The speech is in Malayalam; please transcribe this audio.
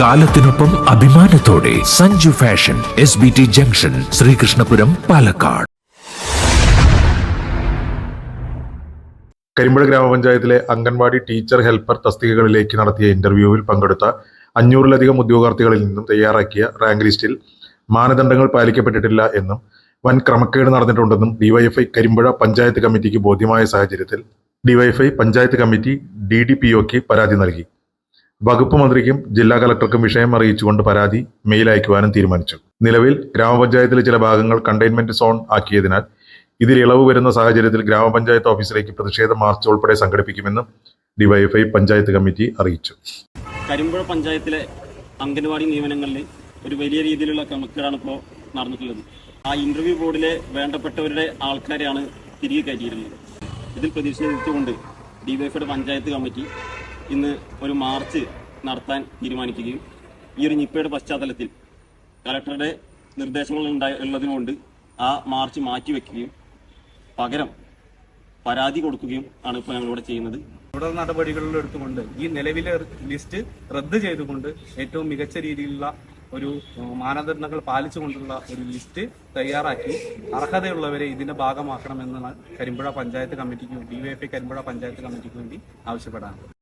കാലത്തിനൊപ്പം അഭിമാനത്തോടെ Sanju fashion S B T junction Sreekrishnapuram Palakkad. Karimpuzha ഗ്രാമപഞ്ചായത്തിലെ അംഗൻവാടി ടീച്ചർ ഹെൽപ്പർ തസ്തികകളിലേക്ക് നടത്തിയ ഇന്റർവ്യൂവിൽ പങ്കെടുത്ത അഞ്ഞൂറിലധികം ഉദ്യോഗാർത്ഥികളിൽ നിന്നും തയ്യാറാക്കിയ റാങ്ക് ലിസ്റ്റിൽ മാനദണ്ഡങ്ങൾ പാലിക്കപ്പെട്ടിട്ടില്ല എന്നും വൻ ക്രമക്കേട് നടന്നിട്ടുണ്ടെന്നും ഡിവൈഎഫ്ഐ കരിമ്പുഴ പഞ്ചായത്ത് കമ്മിറ്റിക്ക് ബോധ്യമായ സാഹചര്യത്തിൽ DYFI panchayat committee D D P ഒക്ക് പരാതി നൽകി. വകുപ്പ് മന്ത്രിക്കും ജില്ലാ കളക്ടർക്കും വിഷയം അറിയിച്ചുകൊണ്ട് പരാതി മെയിൽ അയക്കുവാനും തീരുമാനിച്ചു. നിലവിൽ ഗ്രാമപഞ്ചായത്തിലെ ചില ഭാഗങ്ങൾ കണ്ടെയ്ൻമെന്റ് സോൺ ആക്കിയതിനാൽ ഇതിൽ ഇളവ് വരുന്ന സാഹചര്യത്തിൽ ഗ്രാമപഞ്ചായത്ത് ഓഫീസിലേക്ക് പ്രതിഷേധ മാർച്ച് ഉൾപ്പെടെ സംഘടിപ്പിക്കുമെന്നും ഡിവൈഎഫ്ഐ പഞ്ചായത്ത് കമ്മിറ്റി അറിയിച്ചു. കരിമ്പുഴ പഞ്ചായത്തിലെ അംഗൻവാടി നിയമനങ്ങളിൽ ഒരു വലിയ രീതിയിലുള്ള ക്രമക്കേടാണ് ഇപ്പോൾ നടന്നിട്ടുള്ളത്. ആ ഇന്റർവ്യൂ ബോർഡിലെ വേണ്ടപ്പെട്ടവരുടെ ആൾക്കാരെയാണ് തിരികെ കയറ്റിയിരുന്നത്. ഇതിൽ പ്രതിഷേധിച്ചുകൊണ്ട് ഡിവൈഎഫ്ഐയുടെ പഞ്ചായത്ത് കമ്മിറ്റി ഇന്ന് ഒരു മാർച്ച് നടത്താൻ തീരുമാനിക്കുകയും ഈ ഒരു നിപ്പയുടെ പശ്ചാത്തലത്തിൽ കലക്ടറുടെ നിർദ്ദേശങ്ങൾ ഉള്ളതുകൊണ്ട് ഉള്ളതിനുകൊണ്ട് ആ മാർച്ച് മാറ്റിവെക്കുകയും പകരം പരാതി കൊടുക്കുകയും ആണ് ഇപ്പോൾ ഞങ്ങളിവിടെ ചെയ്യുന്നത്. തുടർ നടപടികളിൽ എടുത്തുകൊണ്ട് ഈ നിലവിലെ ലിസ്റ്റ് റദ്ദ് ചെയ്തുകൊണ്ട് ഏറ്റവും മികച്ച രീതിയിലുള്ള ഒരു മാനദണ്ഡങ്ങൾ പാലിച്ചുകൊണ്ടുള്ള ഒരു ലിസ്റ്റ് തയ്യാറാക്കി അർഹതയുള്ളവരെ ഇതിന്റെ ഭാഗമാക്കണമെന്നാണ് കരിമ്പുഴ പഞ്ചായത്ത് കമ്മിറ്റിക്ക് ഡിവൈഎഫ്ഐ കരിമ്പുഴ പഞ്ചായത്ത് കമ്മിറ്റിക്ക് വേണ്ടി ആവശ്യപ്പെടാൻ